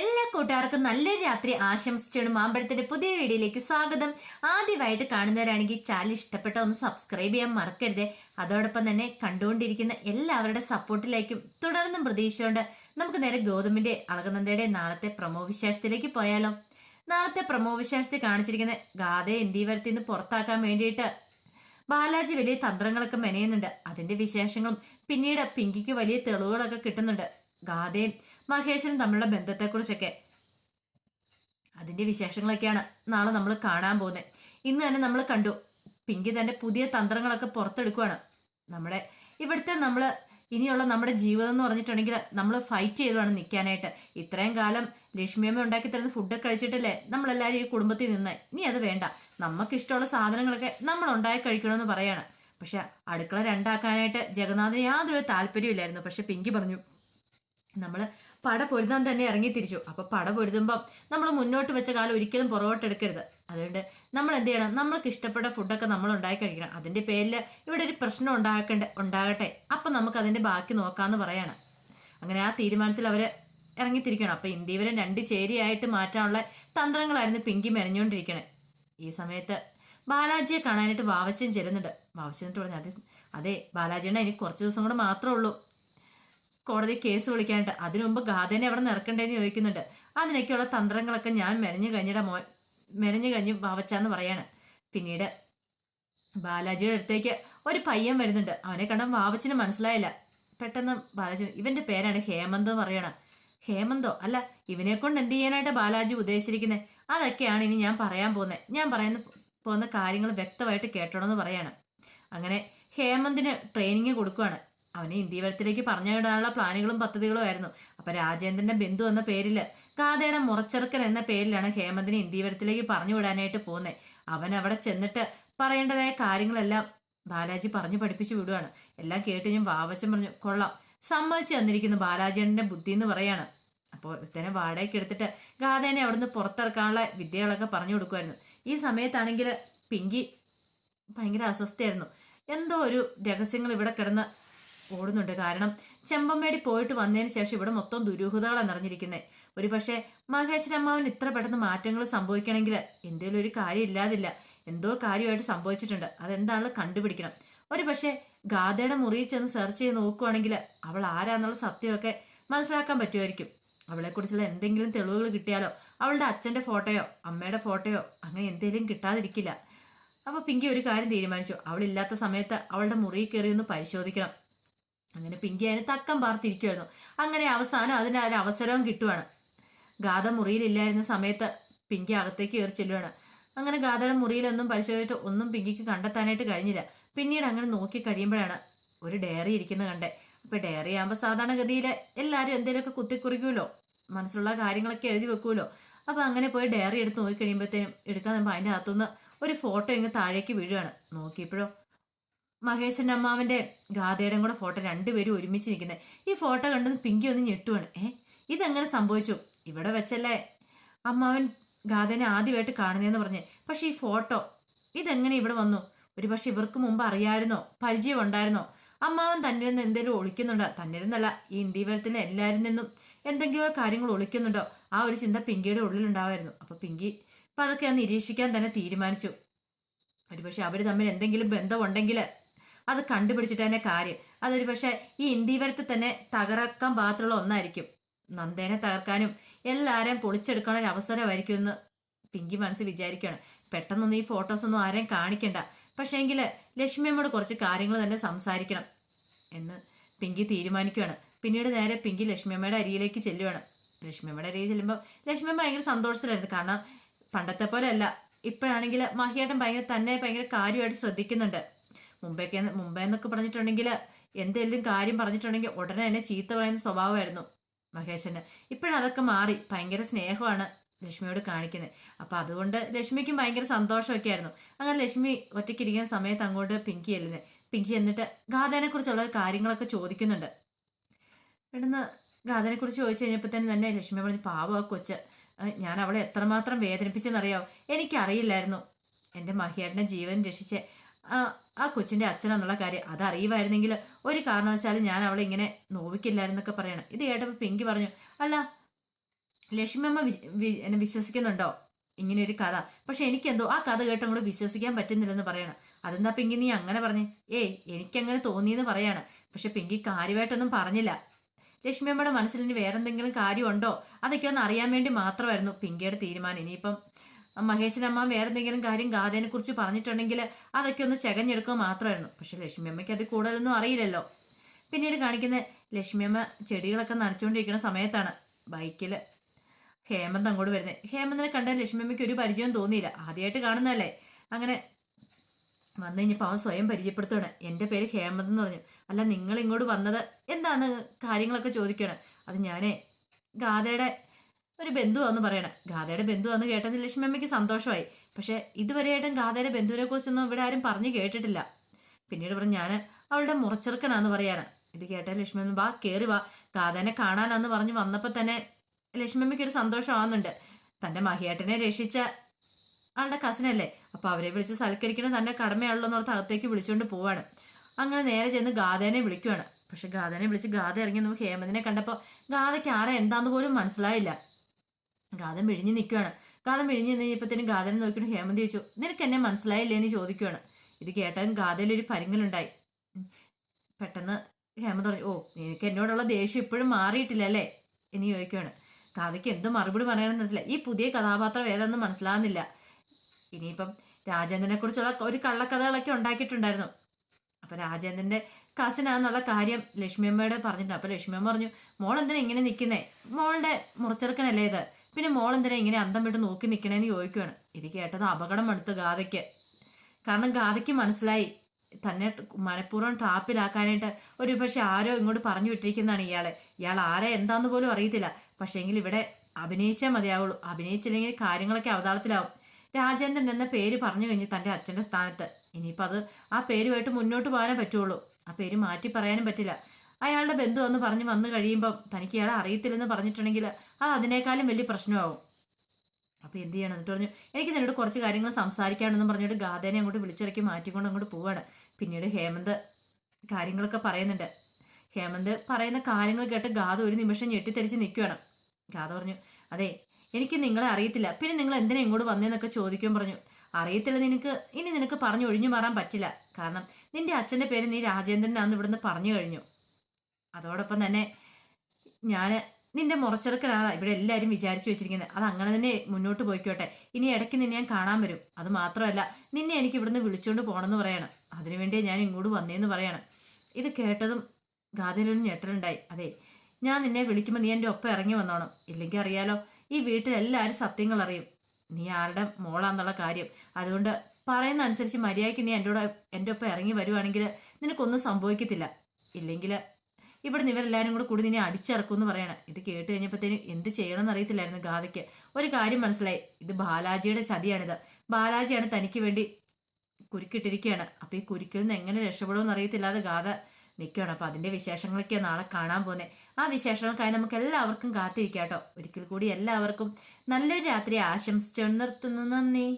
എല്ലാ കൂട്ടുകാർക്കും നല്ലൊരു രാത്രി ആശംസിച്ചാണ് മാമ്പഴത്തിന്റെ പുതിയ വീഡിയോയിലേക്ക് സ്വാഗതം. ആദ്യമായിട്ട് കാണുന്നവരാണെങ്കിൽ ചാനൽ ഇഷ്ടപ്പെട്ട ഒന്ന് സബ്സ്ക്രൈബ് ചെയ്യാൻ മറക്കരുത്. അതോടൊപ്പം തന്നെ കണ്ടുകൊണ്ടിരിക്കുന്ന എല്ലാവരുടെ സപ്പോർട്ടിലേക്കും തുടർന്നും പ്രതീക്ഷിച്ചുകൊണ്ട് നമുക്ക് നേരെ ഗോതമ്പിന്റെ അളകനന്ദയുടെ നാളത്തെ പ്രമോ വിശേഷത്തിലേക്ക് പോയാലോ. നാളത്തെ പ്രമോ വിശേഷത്തിൽ കാണിച്ചിരിക്കുന്ന ഗാഥയെ ഇന്ത്യവരത്തിൽ നിന്ന് പുറത്താക്കാൻ വേണ്ടിയിട്ട് ബാലാജി വലിയ തന്ത്രങ്ങളൊക്കെ മെനയുന്നുണ്ട്. അതിന്റെ വിശേഷങ്ങളും പിന്നീട് പിങ്കിക്ക് വലിയ തെളിവുകളൊക്കെ കിട്ടുന്നുണ്ട്. ഗാഥയും മഹേശ്വരൻ തമ്മിലുള്ള ബന്ധത്തെക്കുറിച്ചൊക്കെ. അതിന്റെ വിശേഷങ്ങളൊക്കെയാണ് നാളെ നമ്മൾ കാണാൻ പോകുന്നത് ഇന്ന് തന്നെ നമ്മൾ കണ്ടു. പിങ്കി തന്റെ പുതിയ തന്ത്രങ്ങളൊക്കെ പുറത്തെടുക്കുവാണ്. നമ്മുടെ ഇവിടുത്തെ നമ്മൾ ഇനിയുള്ള നമ്മുടെ ജീവിതം എന്ന് പറഞ്ഞിട്ടുണ്ടെങ്കിൽ നമ്മൾ ഫൈറ്റ് ചെയ്ത് വേണം നിൽക്കാനായിട്ട് ഇത്രയും കാലം ലക്ഷ്മിയമ്മ ഉണ്ടാക്കി തരുന്ന ഫുഡൊക്കെ കഴിച്ചിട്ടല്ലേ നമ്മളെല്ലാവരും ഈ കുടുംബത്തിൽ നിന്ന്. ഇനി അത് വേണ്ട. നമുക്ക് ഇഷ്ടമുള്ള സാധനങ്ങളൊക്കെ നമ്മൾ ഉണ്ടാക്കി കഴിക്കണമെന്ന് പറയാണ്. പക്ഷെ അടുക്കള രണ്ടാക്കാനായിട്ട് ജഗന്നാഥന് യാതൊരു താല്പര്യമില്ലായിരുന്നു പക്ഷെ പിങ്കി പറഞ്ഞു നമ്മൾ പട പൊരുതാൻ തന്നെ ഇറങ്ങി തിരിച്ചു. അപ്പൊ പട പൊരുതുമ്പം നമ്മൾ മുന്നോട്ട് വെച്ച കാലം ഒരിക്കലും പുറകോട്ട് എടുക്കരുത്. അതുകൊണ്ട് നമ്മൾ എന്ത് ചെയ്യണം? നമ്മൾക്ക് ഇഷ്ടപ്പെട്ട ഫുഡൊക്കെ നമ്മൾ ഉണ്ടാക്കി കഴിക്കണം. അതിന്റെ പേരിൽ ഇവിടെ ഒരു പ്രശ്നം ഉണ്ടാക്കണ്ട ഉണ്ടാകട്ടെ. അപ്പൊ നമുക്ക് അതിന്റെ ബാക്കി നോക്കാന്ന് പറയാണ്. അങ്ങനെ ആ തീരുമാനത്തിൽ അവർ ഇറങ്ങിത്തിരിക്കണം അപ്പൊ ഇന്ത്യവരെ രണ്ട് ചേരിയായിട്ട് മാറ്റാനുള്ള തന്ത്രങ്ങളായിരുന്നു പിങ്കി മെനഞ്ഞുകൊണ്ടിരിക്കണേ. ഈ സമയത്ത് ബാലാജിയെ കാണാനായിട്ട് വാവച്ചൻ ചെല്ലുന്നുണ്ട്. വാവച്ചൻ പറഞ്ഞു അതെ ബാലാജിയുടെ എനിക്ക് കുറച്ച് ദിവസം കൂടെ മാത്രമേ ഉള്ളൂ. കോടതി കേസ് വിളിക്കാനായിട്ട്. അതിനു മുമ്പ് ഗാഥനെ എവിടെ നിറക്കണ്ടേന്ന് ചോദിക്കുന്നുണ്ട്. അതിനൊക്കെയുള്ള തന്ത്രങ്ങളൊക്കെ ഞാൻ മെനഞ്ഞു കഴിഞ്ഞിട മോൻ. മെനഞ്ഞു കഴിഞ്ഞു ബാവച്ചാന്ന് പറയാണ്. പിന്നീട് ബാലാജിയുടെ അടുത്തേക്ക് ഒരു പയ്യൻ വരുന്നുണ്ട്. അവനെ കണ്ടാൽ വാവച്ചിന് മനസ്സിലായില്ല. പെട്ടെന്ന് ബാലാജി ഇവന്റെ പേരാണ് ഹേമന്ത് എന്ന് പറയണം. ഹേമന്തോ? അല്ല ഇവനെ കൊണ്ട് എന്ത് ചെയ്യാനായിട്ട് ബാലാജി ഉദ്ദേശിച്ചിരിക്കുന്നത് അതൊക്കെയാണ് ഇനി ഞാൻ പറയാൻ പോകുന്നത് ഞാൻ പറയുന്ന പോകുന്ന കാര്യങ്ങൾ വ്യക്തമായിട്ട് കേട്ടണമെന്ന് പറയാണ്. അങ്ങനെ ഹേമന്തിന് ട്രെയിനിങ് കൊടുക്കുവാണ്. അവനെ ഇന്ത്യവരത്തിലേക്ക് പറഞ്ഞു വിടാനുള്ള പ്ലാനുകളും പദ്ധതികളും ആയിരുന്നു. അപ്പൊ രാജേന്ദ്രന്റെ ബന്ധു എന്ന പേരിൽ ഗാഥയുടെ മുറച്ചെറുക്കൻ എന്ന പേരിലാണ് ഹേമന്തിനെ ഇന്ത്യവരത്തിലേക്ക് പറഞ്ഞു വിടാനായിട്ട് പോകുന്നത് അവൻ അവിടെ ചെന്നിട്ട് പറയേണ്ടതായ കാര്യങ്ങളെല്ലാം ബാലാജി പറഞ്ഞു പഠിപ്പിച്ചു വിടുവാണ്. എല്ലാം കേട്ട് ഞാൻ വാവശം പറഞ്ഞു കൊള്ളാം. സമ്മതിച്ചു തന്നിരിക്കുന്നു ബാലാജിയുടെ ബുദ്ധി എന്ന് പറയാണ്. അപ്പോൾ ഇത്തരം വാടകയ്ക്ക് എടുത്തിട്ട് ഗാഥേനെ അവിടുന്ന് പുറത്തിറക്കാനുള്ള വിദ്യകളൊക്കെ പറഞ്ഞു കൊടുക്കുമായിരുന്നു ഈ സമയത്താണെങ്കിൽ പിങ്കി ഭയങ്കര അസ്വസ്ഥയായിരുന്നു. എന്തോ ഒരു രഹസ്യങ്ങൾ ഇവിടെ കിടന്ന് ഓടുന്നുണ്ട്. കാരണം ചെമ്പമ്മേടി പോയിട്ട് വന്നതിന് ശേഷം ഇവിടെ മൊത്തം ദുരൂഹതകളാണ് നിറഞ്ഞിരിക്കുന്നത് ഒരു പക്ഷേ മഹേശ്വരമ്മാവൻ ഇത്ര പെട്ടെന്ന് മാറ്റങ്ങൾ സംഭവിക്കണമെങ്കിൽ എന്തെങ്കിലും ഒരു കാര്യം ഇല്ലാതില്ല. എന്തോ കാര്യമായിട്ട് സംഭവിച്ചിട്ടുണ്ട്. അതെന്താണെന്ന് കണ്ടുപിടിക്കണം. ഒരു പക്ഷേ ഗാഥയുടെ മുറിയിൽ ചെന്ന് സെർച്ച് ചെയ്ത് നോക്കുവാണെങ്കിൽ അവൾ ആരാന്നുള്ള സത്യമൊക്കെ മനസ്സിലാക്കാൻ പറ്റുമായിരിക്കും. അവളെക്കുറിച്ചുള്ള എന്തെങ്കിലും തെളിവുകൾ കിട്ടിയാലോ? അവളുടെ അച്ഛന്റെ ഫോട്ടോയോ അമ്മയുടെ ഫോട്ടോയോ അങ്ങനെ എന്തെങ്കിലും കിട്ടാതിരിക്കില്ല. അപ്പോൾ പിങ്കി ഒരു കാര്യം തീരുമാനിച്ചു. അവളില്ലാത്ത സമയത്ത് അവളുടെ മുറിയിൽ കയറി ഒന്ന് പരിശോധിക്കണം. അങ്ങനെ പിങ്കി അതിന് തക്കം പാർത്തിരിക്കുമായിരുന്നു അങ്ങനെ അവസാനം അതിന് ഒരു അവസരവും കിട്ടുവാണ്. ഗാഥ മുറിയിലില്ലായിരുന്ന സമയത്ത് പിങ്കി അകത്തേക്ക് കയറി ചെല്ലുവാണ്. അങ്ങനെ ഗാഥയുടെ മുറിയിലൊന്നും പരിശോധിച്ചിട്ട് ഒന്നും പിങ്കിക്ക് കണ്ടെത്താനായിട്ട് കഴിഞ്ഞില്ല. പിന്നീട് അങ്ങനെ നോക്കി കഴിയുമ്പോഴാണ് ഒരു ഡയറി ഇരിക്കുന്ന കണ്ടേ. അപ്പൊ ഡയറി ആകുമ്പോൾ സാധാരണഗതിയിൽ എല്ലാവരും എന്തെങ്കിലുമൊക്കെ കുത്തിക്കുറിക്കുമല്ലോ മനസ്സിലുള്ള കാര്യങ്ങളൊക്കെ എഴുതി വെക്കുമല്ലോ. അപ്പൊ അങ്ങനെ പോയി ഡയറി എടുത്ത് നോക്കി കഴിയുമ്പോഴത്തേനും എടുക്കാൻ നമ്മൾ അതിന്റെ അകത്തുനിന്ന് ഒരു ഫോട്ടോ ഇങ്ങ് താഴേക്ക് വീഴുകയാണ് നോക്കിയപ്പോഴോ മഹേശൻ അമ്മാവന്റെ ഗാഥയുടെയും കൂടെ ഫോട്ടോ രണ്ടുപേരും ഒരുമിച്ച് നിൽക്കുന്നത്. ഈ ഫോട്ടോ കണ്ടെന്ന് പിങ്കി ഒന്ന് ഞെട്ടുവാണ്. ഏ ഇതെങ്ങനെ സംഭവിച്ചു? ഇവിടെ വെച്ചല്ലേ അമ്മാവൻ ഗാഥനെ ആദ്യമായിട്ട് കാണുന്നതെന്ന് പറഞ്ഞ്. പക്ഷേ ഈ ഫോട്ടോ ഇതെങ്ങനെ ഇവിടെ വന്നു? ഒരു പക്ഷെ ഇവർക്ക് മുമ്പ് അറിയാമായിരുന്നോ പരിചയം ഉണ്ടായിരുന്നോ അമ്മാവൻ തന്നിൽ നിന്ന് എന്തെങ്കിലും ഒളിക്കുന്നുണ്ടോ? തന്നിൽ നിന്നല്ല ഈ ഇന്ത്യവരത്തിലെ എല്ലാവരിൽ നിന്നും എന്തെങ്കിലും കാര്യങ്ങൾ ഒളിക്കുന്നുണ്ടോ? ആ ഒരു ചിന്ത പിങ്കിയുടെ ഉള്ളിലുണ്ടാവായിരുന്നു. അപ്പോൾ പിങ്കി അപ്പൊ അതൊക്കെ നിരീക്ഷിക്കാൻ തന്നെ തീരുമാനിച്ചു. ഒരുപക്ഷെ അവർ തമ്മിൽ എന്തെങ്കിലും ബന്ധമുണ്ടെങ്കിൽ അത് കണ്ടുപിടിച്ചിട്ട് തന്നെ കാര്യം. അതൊരു പക്ഷെ ഈ ഇന്ത്യവരത്തെ തന്നെ തകർക്കാൻ പാകത്തുള്ള ഒന്നായിരിക്കും. നന്ദേനെ തകർക്കാനും എല്ലാരെയും പൊളിച്ചെടുക്കാനുള്ള ഒരു അവസരമായിരിക്കും എന്ന് പിങ്കി മനസ്സ് വിചാരിക്കുകയാണ്. പെട്ടെന്നൊന്നും ഈ ഫോട്ടോസ് ഒന്നും ആരെയും കാണിക്കണ്ട. പക്ഷേ എങ്കിൽ ലക്ഷ്മിയമ്മയോട് കുറച്ച് കാര്യങ്ങൾ തന്നെ സംസാരിക്കണം എന്ന് പിങ്കി തീരുമാനിക്കുകയാണ്. പിന്നീട് നേരെ പിങ്കി ലക്ഷ്മിയമ്മയുടെ അരിയിലേക്ക് ചെല്ലുവാണ്. ലക്ഷ്മിയമ്മയുടെ അരിയിൽ ചെല്ലുമ്പോൾ ലക്ഷ്മിയമ്മ ഭയങ്കര സന്തോഷത്തിലായിരുന്നു. കാരണം പണ്ടത്തെ പോലെ അല്ല. ഇപ്പോഴാണെങ്കിൽ മഹിയേട്ടൻ ഭയങ്കര തന്നെ ഭയങ്കര കാര്യമായിട്ട് ശ്രദ്ധിക്കുന്നുണ്ട്. മുമ്പേക്ക് മുമ്പേ എന്നൊക്കെ പറഞ്ഞിട്ടുണ്ടെങ്കിൽ എന്തെങ്കിലും കാര്യം പറഞ്ഞിട്ടുണ്ടെങ്കിൽ ഉടനെ തന്നെ ചീത്ത പറയുന്ന സ്വഭാവമായിരുന്നു മഹേഷന്. ഇപ്പോഴതൊക്കെ മാറി. ഭയങ്കര സ്നേഹമാണ് ലക്ഷ്മിയോട് കാണിക്കുന്നത് അപ്പൊ അതുകൊണ്ട് ലക്ഷ്മിക്കും ഭയങ്കര സന്തോഷമൊക്കെ ആയിരുന്നു അങ്ങനെ ലക്ഷ്മി ഒറ്റയ്ക്കിരിക്കുന്ന സമയത്ത് അങ്ങോട്ട് പിങ്കി ചെല്ലുന്നത് പിങ്കി എന്നിട്ട് ഗാഥനെ കുറിച്ചുള്ള കാര്യങ്ങളൊക്കെ ചോദിക്കുന്നുണ്ട്. പെട്ടെന്ന് ഗാഥനെ കുറിച്ച് ചോദിച്ചു കഴിഞ്ഞപ്പോൾ തന്നെ തന്നെ ലക്ഷ്മി പറഞ്ഞു പാവ കൊച്ച്. ഞാൻ അവളെ എത്രമാത്രം വേദനിപ്പിച്ചെന്നറിയാവോ എനിക്കറിയില്ലായിരുന്നു. എന്റെ മഹിയേട്ടന്റെ ജീവൻ രക്ഷിച്ച്. ആ കൊച്ചിന്റെ അച്ഛനെന്നുള്ള കാര്യം അതറിയുമായിരുന്നെങ്കിൽ ഒരു കാരണവശാലും ഞാൻ അവളെ ഇങ്ങനെ നോവിക്കില്ലായിരുന്നൊക്കെ പറയണം. ഇത് കേട്ടപ്പോൾ പിങ്കി പറഞ്ഞു അല്ല ലക്ഷ്മിയമ്മ എന്നെ വിശ്വസിക്കുന്നുണ്ടോ? ഇങ്ങനെ ഒരു കഥ. പക്ഷെ എനിക്കെന്തോ ആ കഥ കേട്ട് അങ്ങോട്ട് വിശ്വസിക്കാൻ പറ്റുന്നില്ലെന്ന് പറയണം. അതെന്താ പിങ്കി നീ അങ്ങനെ പറഞ്ഞു? ഏയ് എനിക്കങ്ങനെ തോന്നിയെന്ന് പറയാണ്. പക്ഷെ പിങ്കി കാര്യമായിട്ടൊന്നും പറഞ്ഞില്ല. ലക്ഷ്മിയമ്മയുടെ മനസ്സിൽ ഇനി വേറെന്തെങ്കിലും കാര്യമുണ്ടോ? അതൊക്കെ ഒന്ന് അറിയാൻ വേണ്ടി മാത്രമായിരുന്നു പിങ്കിയുടെ തീരുമാനം. ഇനിയിപ്പം മഹേഷിനമ്മ വേറെ എന്തെങ്കിലും കാര്യം ഗാഥേനെ കുറിച്ച് പറഞ്ഞിട്ടുണ്ടെങ്കിൽ അതൊക്കെ ഒന്ന് ചെകഞ്ഞെടുക്കുക മാത്രമായിരുന്നു. പക്ഷെ ലക്ഷ്മി അമ്മയ്ക്ക് അത് കൂടുതലൊന്നും അറിയില്ലല്ലോ. പിന്നീട് കാണിക്കുന്ന ലക്ഷ്മി അമ്മ ചെടികളൊക്കെ നനച്ചുകൊണ്ടിരിക്കുന്ന സമയത്താണ് ബൈക്കിൽ ഹേമന്ത് അങ്ങോട്ട് വരുന്നത്. ഹേമന്തിനെ കണ്ട ലക്ഷ്മി അമ്മയ്ക്ക് ഒരു പരിചയം തോന്നിയില്ല. ആദ്യമായിട്ട് കാണുന്നതല്ലേ? അങ്ങനെ വന്നു കഴിഞ്ഞപ്പോൾ അവൻ സ്വയം പരിചയപ്പെടുത്തുകയാണ്. എന്റെ പേര് ഹേമന്ത് എന്ന് പറഞ്ഞു. അല്ല നിങ്ങൾ ഇങ്ങോട്ട് വന്നത് എന്താണ്? കാര്യങ്ങളൊക്കെ ചോദിക്കുകയാണ്. അത് ഞാനേ ഗാഥയുടെ ഒരു ബന്ധുവാന്ന് പറയണം. ഗാഥയുടെ ബന്ധുവാന്ന് കേട്ടത് ലക്ഷ്മിയമ്മയ്ക്ക് സന്തോഷമായി. പക്ഷെ ഇതുവരെയായിട്ടും ഗാഥയുടെ ബന്ധുവിനെ കുറിച്ചൊന്നും ഇവിടെ ആരും പറഞ്ഞു കേട്ടിട്ടില്ല. പിന്നീട് പറഞ്ഞു ഞാൻ അവളുടെ മുറച്ചെറുക്കനാന്ന് പറയാണ്. ഇത് കേട്ട ലക്ഷ്മിയമ്മ വാ കയറി വാ. ഗാഥനെ കാണാനാന്ന് പറഞ്ഞു വന്നപ്പോൾ തന്നെ ലക്ഷ്മിയമ്മയ്ക്ക് ഒരു സന്തോഷമാവുന്നുണ്ട് തന്റെ മഹിയേട്ടനെ രക്ഷിച്ച ആളുടെ കസിനല്ലേ അപ്പോൾ അവരെ വിളിച്ച് സൽക്കരിക്കണം തന്റെ കടമയാണല്ലോ എന്നോർത്ത് അകത്തേക്ക് വിളിച്ചുകൊണ്ട് പോവാണ്. അങ്ങനെ നേരെ ചെന്ന് ഗാഥേനെ വിളിക്കുവാണ്. പക്ഷെ ഗാഥനെ വിളിച്ച് ഗാഥ ഇറങ്ങി നമുക്ക് ഹേമന്തിനെ കണ്ടപ്പോൾ ഗാഥയ്ക്ക് ആരെ എന്താന്ന് പോലും മനസ്സിലായില്ല. ഗാഥ നിൽക്കുകയാണ്. നിൽക്കുവാണ് ഗാഥ നിന്ന് കഴിഞ്ഞപ്പോഴത്തേനും ഗാഥനെ നോക്കിയിട്ട് ഹേമന്ത് ചോദിച്ചു നിനക്ക് എന്നെ മനസ്സിലായില്ലേ? എന്ന് ചോദിക്കുകയാണ്. ഇത് കേട്ടാൽ ഗാഥയിൽ ഒരു പരിങ്ങലുണ്ടായി. പെട്ടെന്ന് ഹേമന്ത് പറഞ്ഞു ഓ നിനക്ക് എന്നോടുള്ള ദേഷ്യം ഇപ്പോഴും മാറിയിട്ടില്ല അല്ലേ? എന്ന് ചോദിക്കുകയാണ്. ഗാഥയ്ക്ക് എന്ത് മറുപടി പറയാനെന്ന് അറിയില്ല ഈ പുതിയ കഥാപാത്രം ഏതാണെന്ന് മനസ്സിലാകുന്നില്ല. ഇനിയിപ്പം രാജേന്ദ്രനെ കുറിച്ചുള്ള ഒരു കള്ളക്കഥകളൊക്കെ ഉണ്ടാക്കിയിട്ടുണ്ടായിരുന്നു. അപ്പൊ രാജേന്ദ്രന്റെ കസിനാന്നുള്ള കാര്യം ലക്ഷ്മിയമ്മയോട് പറഞ്ഞിട്ടുണ്ട്. അപ്പൊ ലക്ഷ്മിയമ്മ പറഞ്ഞു മോൾ എന്തിനാ ഇങ്ങനെ നിൽക്കുന്നേ? മോളുടെ മുറിച്ചെടുക്കനല്ലേ ഇത്? പിന്നെ മോൾ എന്തിനാ ഇങ്ങനെ അന്തം വിട്ട് നോക്കി നിൽക്കണേന്ന് ചോദിക്കുവാണ്. ഇത് കേട്ടത് അപകടം എടുത്ത് ഗാഥയ്ക്ക് കാരണം ഗാഥയ്ക്ക് മനസ്സിലായി. തന്നെ മനഃപൂർവം ട്രാപ്പിലാക്കാനായിട്ട് ഒരു പക്ഷെ ആരോ ഇങ്ങോട്ട് പറഞ്ഞു വിട്ടിരിക്കുന്നതാണ് ഇയാളെ. ഇയാൾ ആരെ എന്താന്ന് പോലും അറിയത്തില്ല. പക്ഷേങ്കിൽ ഇവിടെ അഭിനയിച്ചാൽ മതിയാവുള്ളൂ. അഭിനയിച്ചില്ലെങ്കിൽ കാര്യങ്ങളൊക്കെ അവതാളത്തിലാവും. രാജേന്ദ്രൻ എന്ന പേര് പറഞ്ഞു കഴിഞ്ഞ് തന്റെ അച്ഛന്റെ സ്ഥാനത്ത്. ഇനിയിപ്പോൾ അത് ആ പേരുമായിട്ട് മുന്നോട്ട് പോകാനേ പറ്റുള്ളൂ. ആ പേര് മാറ്റി പറയാനും പറ്റില്ല. അയാളുടെ ബന്ധു എന്ന് പറഞ്ഞ് വന്നു കഴിയുമ്പം തനിക്ക് ഇയാളെ അറിയത്തില്ലെന്ന് പറഞ്ഞിട്ടുണ്ടെങ്കിൽ അത് അതിനേക്കാളും വലിയ പ്രശ്നമാവും. അപ്പോൾ എന്ത് ചെയ്യണം എന്നിട്ട് പറഞ്ഞു എനിക്ക് നിന്നോട് കുറച്ച് കാര്യങ്ങൾ സംസാരിക്കാണെന്നും പറഞ്ഞിട്ട് ഗാഥേനെ അങ്ങോട്ട് വിളിച്ചിറക്കി മാറ്റിക്കൊണ്ട് അങ്ങോട്ട് പോവാണ്. പിന്നീട് ഹേമന്ത് കാര്യങ്ങളൊക്കെ പറയുന്നുണ്ട്. ഹേമന്ത് പറയുന്ന കാര്യങ്ങൾ കേട്ട് ഗാഥ ഒരു നിമിഷം ഞെട്ടിത്തെരിച്ച് നിൽക്കുകയാണ് ഗാഥ പറഞ്ഞു അതെ എനിക്ക് നിങ്ങളെ അറിയത്തില്ല. പിന്നെ നിങ്ങൾ എന്തിനാ ഇങ്ങോട്ട് വന്നേന്നൊക്കെ ചോദിക്കാൻ പറഞ്ഞു അറിയത്തില്ല നിനക്ക്. ഇനി നിനക്ക് പറഞ്ഞു ഒഴിഞ്ഞു മാറാൻ പറ്റില്ല. കാരണം നിന്റെ അച്ഛന്റെ പേര് നീ രാജേന്ദ്രനാന്ന് ഇവിടുന്ന് പറഞ്ഞു കഴിഞ്ഞു. അതോടൊപ്പം തന്നെ ഞാൻ നിന്റെ മുറച്ചെറുക്കലാണ് ഇവിടെ എല്ലാവരും വിചാരിച്ചു വെച്ചിരിക്കുന്നത്. അത് അങ്ങനെ തന്നെ മുന്നോട്ട് പോയിക്കോട്ടെ. ഇനി ഇടയ്ക്ക് നിന്നെ ഞാൻ കാണാൻ വരും. അത് മാത്രമല്ല നിന്നെ എനിക്ക് ഇവിടുന്ന് വിളിച്ചുകൊണ്ട് പോകണമെന്ന് പറയണം. അതിനുവേണ്ടി ഞാൻ ഇങ്ങോട്ട് വന്നേന്ന് പറയണം. ഇത് കേട്ടതും ഗാഥയിലൊരു ഞെട്ടലുണ്ടായി. അതെ ഞാൻ നിന്നെ വിളിക്കുമ്പോൾ നീ എന്റെ ഒപ്പം ഇറങ്ങി വന്നോണം. ഇല്ലെങ്കിൽ അറിയാലോ ഈ വീട്ടിലെല്ലാവരും സത്യങ്ങൾ അറിയും. നീ ആരുടെ മോളാന്നുള്ള കാര്യം. അതുകൊണ്ട് പറയുന്ന അനുസരിച്ച് മര്യാദയ്ക്ക് നീ എന്റെ കൂടെ എന്റെ ഒപ്പം ഇറങ്ങി വരുവാണെങ്കിൽ നിനക്കൊന്നും സംഭവിക്കത്തില്ല. ഇല്ലെങ്കിൽ ഇവിടെ നിന്ന് ഇവരെല്ലാവരും കൂടെ കൂടി നിന്നെ അടിച്ചിറക്കും എന്ന് പറയണം. ഇത് കേട്ട് കഴിഞ്ഞപ്പോഴത്തേനും എന്ത് ചെയ്യണമെന്ന് അറിയത്തില്ലായിരുന്നു ഗാഥയ്ക്ക് ഒരു കാര്യം മനസ്സിലായി. ഇത് ബാലാജിയുടെ ചതിയാണിത്. ബാലാജിയാണ് തനിക്ക് വേണ്ടി കുരുക്കിട്ടിരിക്കുകയാണ്. അപ്പോൾ ഈ കുരുക്കിൽ നിന്ന് എങ്ങനെ രക്ഷപ്പെടുമെന്ന് അറിയത്തില്ലാതെ ഗാഥ നിൽക്കുകയാണ്. അപ്പോൾ അതിന്റെ വിശേഷങ്ങളൊക്കെ നാളെ കാണാൻ പോകുന്നത് ആ വിശേഷങ്ങൾക്കായി നമുക്ക് എല്ലാവർക്കും കാത്തിരിക്കാം കേട്ടോ. ഒരിക്കൽ കൂടി എല്ലാവർക്കും നല്ലൊരു രാത്രി ആശംസിച്ചു നിർത്തുന്നു. നന്ദി.